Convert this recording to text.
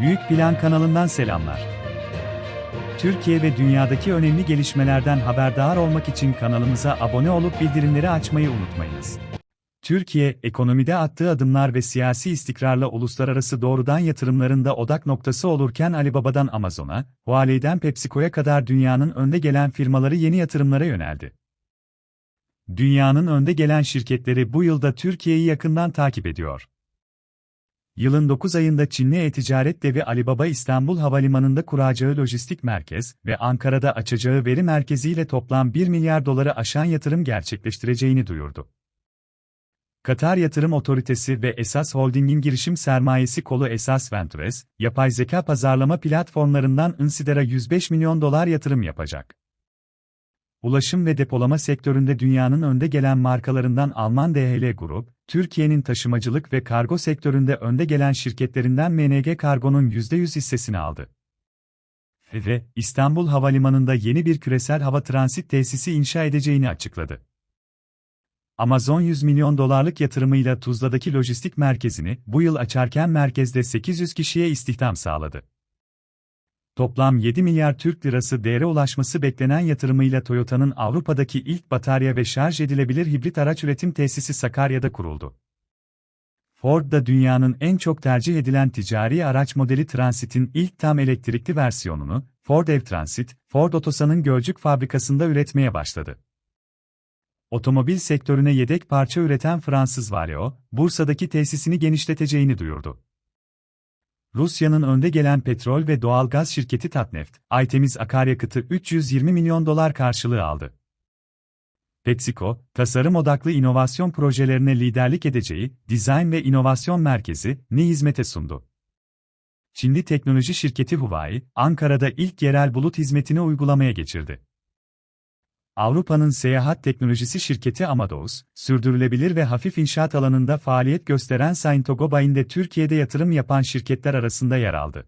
Büyük Plan kanalından selamlar. Türkiye ve dünyadaki önemli gelişmelerden haberdar olmak için kanalımıza abone olup bildirimleri açmayı unutmayınız. Türkiye, ekonomide attığı adımlar ve siyasi istikrarla uluslararası doğrudan yatırımlarında odak noktası olurken Alibaba'dan Amazon'a, Huawei'den PepsiCo'ya kadar dünyanın önde gelen firmaları yeni yatırımlara yöneldi. Dünyanın önde gelen şirketleri bu yılda Türkiye'yi yakından takip ediyor. Yılın 9 ayında Çinli e-ticaret devi Alibaba İstanbul Havalimanı'nda kuracağı lojistik merkez ve Ankara'da açacağı veri merkeziyle toplam 1 milyar doları aşan yatırım gerçekleştireceğini duyurdu. Katar Yatırım Otoritesi ve Esas Holding'in girişim sermayesi kolu Esas Ventures, yapay zeka pazarlama platformlarından Insider'a 105 milyon dolar yatırım yapacak. Ulaşım ve depolama sektöründe dünyanın önde gelen markalarından Alman DHL Grup, Türkiye'nin taşımacılık ve kargo sektöründe önde gelen şirketlerinden MNG Kargo'nun %100 hissesini aldı. Ve İstanbul Havalimanı'nda yeni bir küresel hava transit tesisi inşa edeceğini açıkladı. Amazon 100 milyon dolarlık yatırımıyla Tuzla'daki lojistik merkezini bu yıl açarken merkezde 800 kişiye istihdam sağladı. Toplam 7 milyar Türk lirası değere ulaşması beklenen yatırımıyla Toyota'nın Avrupa'daki ilk batarya ve şarj edilebilir hibrit araç üretim tesisi Sakarya'da kuruldu. Ford da dünyanın en çok tercih edilen ticari araç modeli Transit'in ilk tam elektrikli versiyonunu, Ford Ev Transit, Ford Otosan'ın Gölcük fabrikasında üretmeye başladı. Otomobil sektörüne yedek parça üreten Fransız Valeo, Bursa'daki tesisini genişleteceğini duyurdu. Rusya'nın önde gelen petrol ve doğal gaz şirketi Tatneft, Aytemiz akaryakıtı 320 milyon dolar karşılığı aldı. PepsiCo, tasarım odaklı inovasyon projelerine liderlik edeceği Design ve İnovasyon Merkezi ni hizmete sundu. Çinli teknoloji şirketi Huawei, Ankara'da ilk yerel bulut hizmetini uygulamaya geçirdi. Avrupa'nın seyahat teknolojisi şirketi Amadeus, sürdürülebilir ve hafif inşaat alanında faaliyet gösteren Saint-Gobain'de Türkiye'de yatırım yapan şirketler arasında yer aldı.